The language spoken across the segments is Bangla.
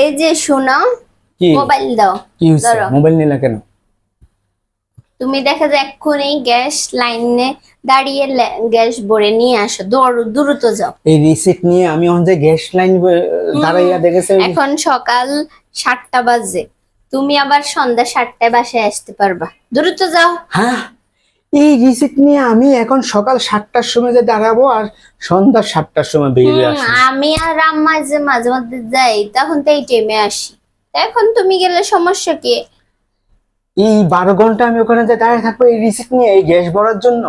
এই যে শোনো কি? মোবাইল দাও কি ধরো। মোবাইল নিলা কেন? তুমি দেখা যায় এক্ষুনি গ্যাস লাইনে দাঁড়িয়ে গ্যাস ভরে নিয়ে আসো দৌড় দ্রুত যাও। এই রিসিপ্ট নিয়ে আমি অন যে গ্যাস লাইন দাঁড়াইয়া দেখেছি এখন সকাল সাতটা বাজে। তুমি আবার সন্ধ্যা সাতটায় বাসায় আসতে পারবা। দ্রুত যাও। হ্যাঁ? এই রিসিপ্ট নিয়ে আমি এখন সকাল সাতটার সময় যে দাঁড়াবো আর সন্ধ্যা সাতটার সময় বেরিয়ে হুম, আসি আমি আর আম্মা যে মাঝে মাঝে যাই তখন তো এই টাইমে আসি। এখন তুমি গেলে সমস্যা কি? এই বারো ঘণ্টা আমি ওখানে যে দাঁড়িয়ে থাকব এই রিসিপ্ট নিয়ে এই গ্যাস ভরার জন্য?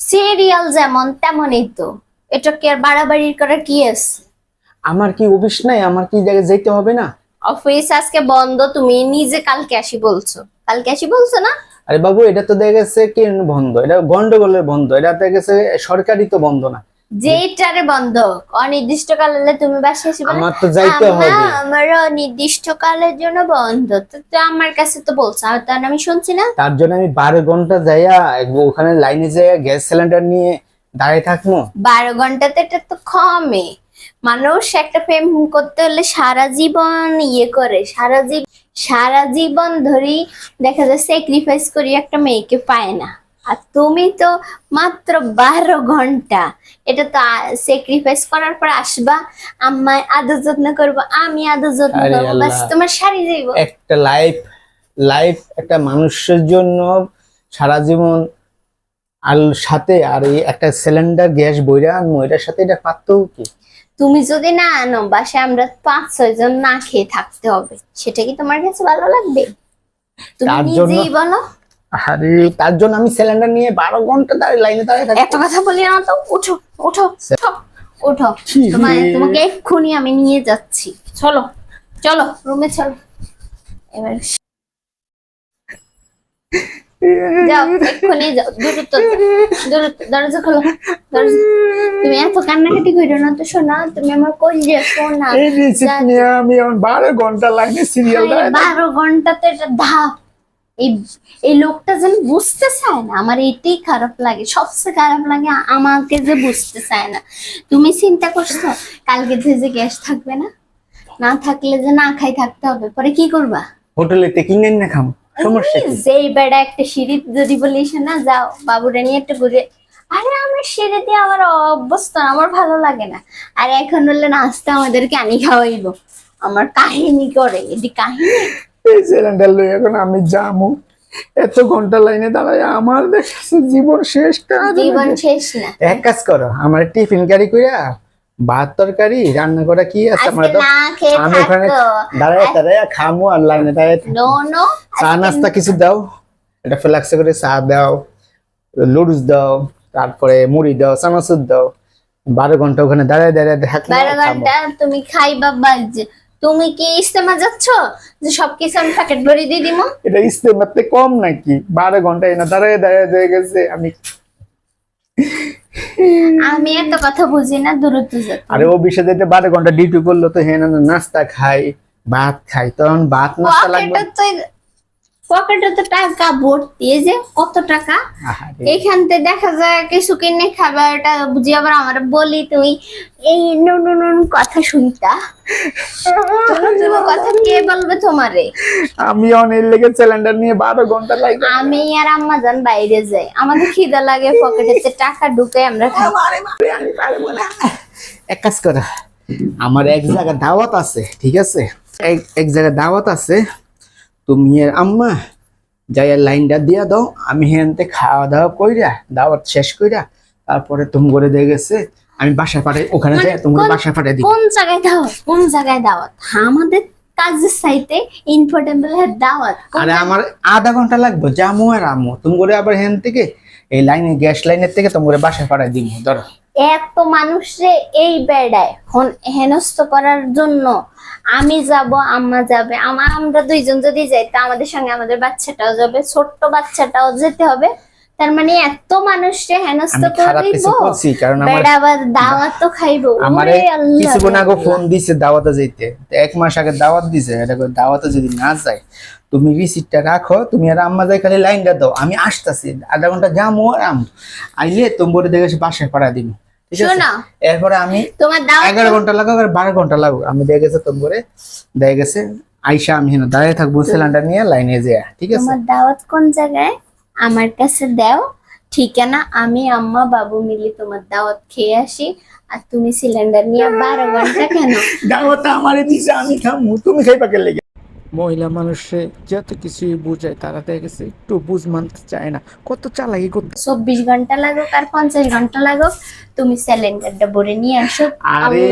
সিরিয়াল যেমন তেমনই তো। এটা কি আর বাড়াবাড়ির করার কি আছে? আমার কি অফিস নাই? আমার কি জায়গায় যেতে হবে না? অফিস আজকে বন্ধ তুমি নিজে কালকে আসি বলছো। কালকে আসি বলছো না? আরে বাবু এটা তো দেখা গেছে কি বন্ধ? এটা গন্ডগোলের বন্ধ এটা দেখা গেছে সরকারি তো বন্ধ না। যেটারে বন্ধ অনির্দিষ্ট কালে তুমি বাসায় না? আমার তো যাইতে হবে। আমার অনির্দিষ্ট কালের জন্য বন্ধ। তো আমার কাছে তো বলছো আর তার আমি শুনছি না। তার জন্য আমি বারো ঘণ্টা যাইয়া ওখানে লাইনে যাইয়া গ্যাস সিলিন্ডার নিয়ে দাঁড়িয়ে থাকব। বারো ঘন্টাতে এটা তো কমে। মানুষ একটা প্রেম করতে হলে সারা জীবন ইয়ে করে সারা জীব সারা জীবন ধরি দেখা যায় স্যাক্রিফাইস করি একটা মেয়েকে পায় না। আর তুমি তো মাত্র বারো ঘণ্টা এটা তো স্যাক্রিফাইস করার পর আসবা আম্মায় আদর যত্ন করব আমি আদর যত্ন করব বাস তোমার সারি যাইব। একটা লাইফ লাইফ একটা মানুষের জন্য সারা জীবন আর সাথে আর এই একটা সিলিন্ডার গ্যাস বইরা আনব এটার সাথে এটা পারতেও কি? তুমি যদি না আনো বাসায় আমরা পাঁচ ছয় জন না খেয়ে থাকতে হবে। সেটা কি তোমার কাছে ভালো লাগবে? তুমি নিজেই বলো। আরে তার জন্য আমি সিলিন্ডার নিয়ে বারো ঘণ্টা দাঁড়িয়ে লাইনে দাঁড়িয়ে থাকি এত কথা বলি না তো? উঠো উঠো উঠো, উঠো কি তোমাকে এক্ষুনি আমি নিয়ে যাচ্ছি। চলো চলো রুমে চলো। এবার যাও এক্ষুনি যাও দ্রুত দ্রুত দরজা খোলো তুমি এত কান্নাকাটি করো না তো শোনা তুমি আমার কইলে শোনা। এই আমি বারো ঘণ্টা লাইনে সিরিয়াল আরে দাঁড়িয়ে থাকি। এটা ধাপ এই এই লোকটা যেন বুঝতে চায় না আমার এটাই খারাপ লাগে সবচেয়ে খারাপ লাগে আমাকে যে বুঝতে চায় না। তুমি চিন্তা করছ কালকে যে গ্যাস থাকবে না? না থাকলে যে না খাই থাকতে হবে পরে কি করবা? হোটেলেতে কিনে না খাম। সমস্যা কি? যেই বেড়া একটা সিঁড়ি যদি বলিস না যাও বাবুরা নিয়ে একটু ঘুরে। আরে আমার সিঁড়ি দিয়ে আমার অভ্যস্ত আমার ভালো লাগে না। আর এখন হলে নাস্তা আমাদেরকে আনি খাওয়াইবো। আমার কাহিনী করে এটি কাহিনী। এই সিলিন্ডার লই এখন আমি যামু। এত ঘণ্টা লাইনে দাঁড়ায় আমার দেখেছে জীবন শেষ। কাজ জীবন শেষ না। এক কাজ করো আমার টিফিন গাড়ি কইরা ভাত তরকারি রান্না করা কি আছে? আমার তো আমি ওখানে দাঁড়ায় দাঁড়ায় খামু আর লাইনে দাঁড়ায় নো নো চা নাস্তা কিছু দাও। এটা ফ্লাক্সে করে চা দাও লুডুস দাও তারপরে মুড়ি দাও চানাচুর দাও। বারো ঘণ্টা ওখানে দাঁড়ায় দাঁড়ায় থাকলে বারো। ঘণ্টা তুমি খাইবা বাজে তুমি কি ইস্তেমা যাচ্ছ? যে সবকিছু আমি প্যাকেট ভরে দিয়ে দিমো? এটা ইস্তেমাতে কম নাকি? বারো ঘণ্টা এনে দাঁড়ায় দাঁড়ায় হয়ে গেছে আমি আমি এত কথা বুঝি না দূরত্ব আরে ও বিশে যেতে বারো ঘণ্টা ডিউটি করল তো হ্যাঁ না নাস্তা খাই ভাত খাই তখন ভাত নাস্তা লাগবে। পকেটে তো টাকা ভর্তি এই যে কত টাকা? এখান থেকে দেখা যায় কিছু কিনে খাবার এটা বুঝি আবার আমার বলি তুমি। এই নুন নুন কথা শুনতা? কথা কে বলবে তোমারে? আমি অনেক লেগে সিলিন্ডার নিয়ে বারো ঘণ্টা লাগবে আমি আর আম্মা যান বাইরে যাই। আমাদের খিদা লাগে পকেটে টাকা ঢুকে আমরা খাই। এক কাজ করো আমার এক জায়গায় দাওয়াত আছে ঠিক আছে? এক এক জায়গায় দাওয়াত আছে তুমি আর আম্মা যাই আর লাইনটা দিয়া দাও আমি হেনতে খাওয়া দাওয়া কইরা দাওয়াত শেষ কইরা তারপরে তুমি করে দিয়ে গেছে আমি বাসায় পাঠাই ওখানে যাই তুমি বাসায় পাঠাই দিই কোন জায়গায় দাওয়াত? কোন জায়গায় দাওয়াত? আমাদের কাজের সাইতে ইম্পর্টেন্ট দাওয়াত। আরে আমার আধা ঘণ্টা লাগবে জামু আর আম্মু। তুমি করে আবার হেন থেকে এই লাইনে গ্যাস লাইনের থেকে তুমি করে বাসায় পাঠাই দিব ধরো। এত মানুষে এই বেড়ায়। হন- হেনস্থ করার জন্য আমি যাব আম্মা যাবে। আমার আমরা দুইজন যদি যাই তা আমাদের সঙ্গে আমাদের বাচ্চাটাও যাবে ছোট্ট বাচ্চাটাও যেতে হবে। তার মানে এত মানুষে হেনস্থ করিব কিছু কারণ আমার বেড়া আবার দাওয়াত তো খাইবো। আমারে কিছুক্ষণ আগে ফোন দিছে দাওয়াতে যাইতে। এক মাস আগে দাওয়াত দিছে এটা দাওয়াতে যদি না যায় তুমি রিসিপ্টটা রাখো তুমি আর আম্মা যাই খালি লাইনটা দাও। আমি আসতেছি আধা ঘণ্টা যামো আর আম আইলে তুমি বলে দেখে বাসায় পাড়া দিবি ঠিক আছে? এরপরে আমি তোমার এগারো ঘণ্টা লাগুক আর বারো ঘণ্টা লাগুক। আমি দেখে গেছে তোর করে দেখে গেছে আইসা আমি হেন দাঁড়িয়ে থাকব সিলিন্ডার নিয়ে লাইনে যেয়ে ঠিক আছে? তোমার দাওয়াত কোন জায়গায়? আমার কাছে দাও। ঠিকানা আমি আম্মা বাবু মিলে তোমার দাওয়াত খেয়ে আসি। আর তুমি সিলিন্ডার নিয়ে বারো ঘণ্টা কেন? দাওয়াটা আমারে দিছে আমি খামু তুমি খাইবা কে লেগে মহিলা মানুষে যত কিছুই বুঝায় তারা দেখেছে একটু বুঝ মানতে চায় না। কত চালাকি করতে চব্বিশ ঘণ্টা লাগুক আর পঞ্চাশ ঘণ্টা লাগুক তুমি সিলিন্ডারটা ভরে নিয়ে আসো। আরে,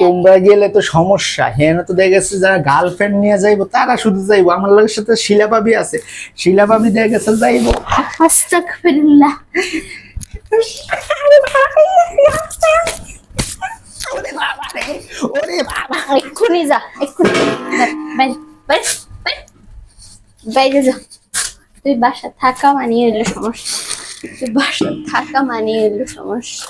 তোমরা গেলে তো সমস্যা। হেন তো দেখেছে যারা গার্লফ্রেন্ড নিয়ে যাইবো তারা শুধু যাইবো। আমার লোকের সাথে শিলা ভাবি আছে। শিলা ভাবি দেখেছে যাইবো। আস্তাগফিরুল্লাহ। ওরে বাবা এক্ষুনি যা এক্ষুনি। যা, বাইরে বাইরে যা। তুই বাসা থাকা মানিয়ে এলো সমস্যা। তুই বাসা থাকা মানিয়ে এলো সমস্যা।